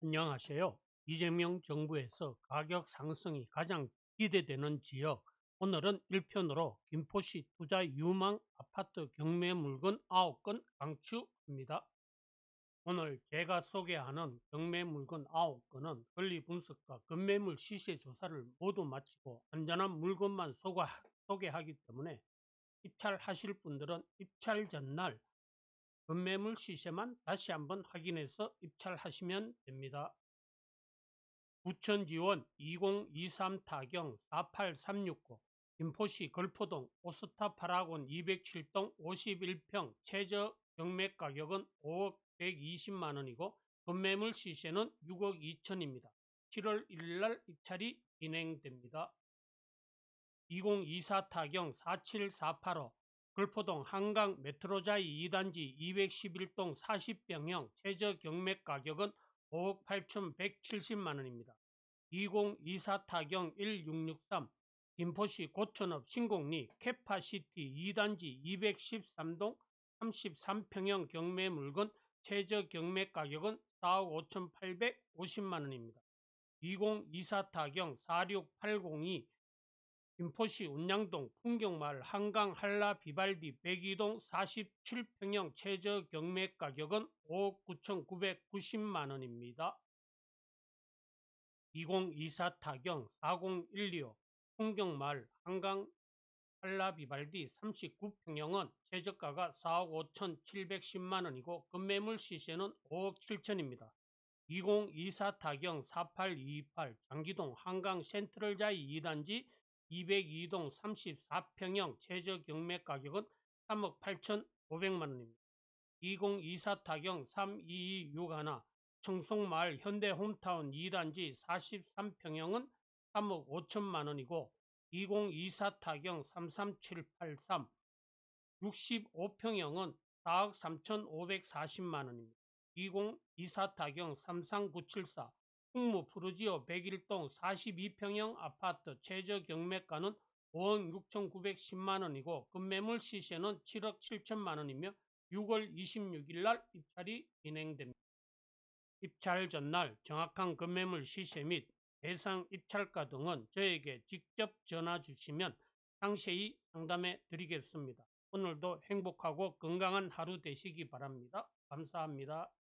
안녕하세요. 이재명 정부에서 가격 상승이 가장 기대되는 지역 오늘은 1편으로 김포시 투자 유망 아파트 경매 물건 9건 강추합니다. 오늘 제가 소개하는 경매 물건 9건은 권리 분석과 급매물 시세 조사를 모두 마치고 안전한 물건만 소개하기 때문에 입찰하실 분들은 입찰 전날 급매물 시세만 다시 한번 확인해서 입찰하시면 됩니다. 부천지원 2023 타경 48369 김포시 걸포동 오스타 파라곤 207동 51평 최저 경매 가격은 5억 120만원이고 급매물 시세는 6억 2천입니다. 7월 1일날 입찰이 진행됩니다. 2024 타경 47485 걸포동 한강 메트로자이 2단지 211동 40평형 최저 경매 가격은 5억 8,170만원입니다. 2024 타경 1663 김포시 고천읍 신곡리 캐파시티 2단지 213동 33평형 경매 물건 최저 경매 가격은 4억 5,850만원입니다. 2024 타경 46802 김포시 운양동 풍경마을 한강 한라 비발디 102동 47평형 최저 경매 가격은 5억 9,990만 원입니다. 2024 타경 4012호 풍경마을 한강 한라 비발디 39평형은 최저가가 4억 5,710만 원이고 급매물 시세는 5억 7천입니다. 2024 타경 48228 장기동 한강 센트럴자이 2단지 202동 34평형 최저 경매 가격은 3억 8,500만 원입니다. 2024 타경 32261 청송마을 현대홈타운 2단지 43평형은 3억 5천만 원이고 2024 타경 33783 65평형은 4억 3,540만 원입니다. 2024 타경 33974 풍무 푸르지오 101동 42평형 아파트 최저 경매가는 5억 6,910만원이고 급매물 시세는 7억 7천만원이며 6월 26일 날 입찰이 진행됩니다. 입찰 전날 정확한 급매물 시세 및 대상 입찰가 등은 저에게 직접 전화 주시면 상세히 상담해 드리겠습니다. 오늘도 행복하고 건강한 하루 되시기 바랍니다. 감사합니다.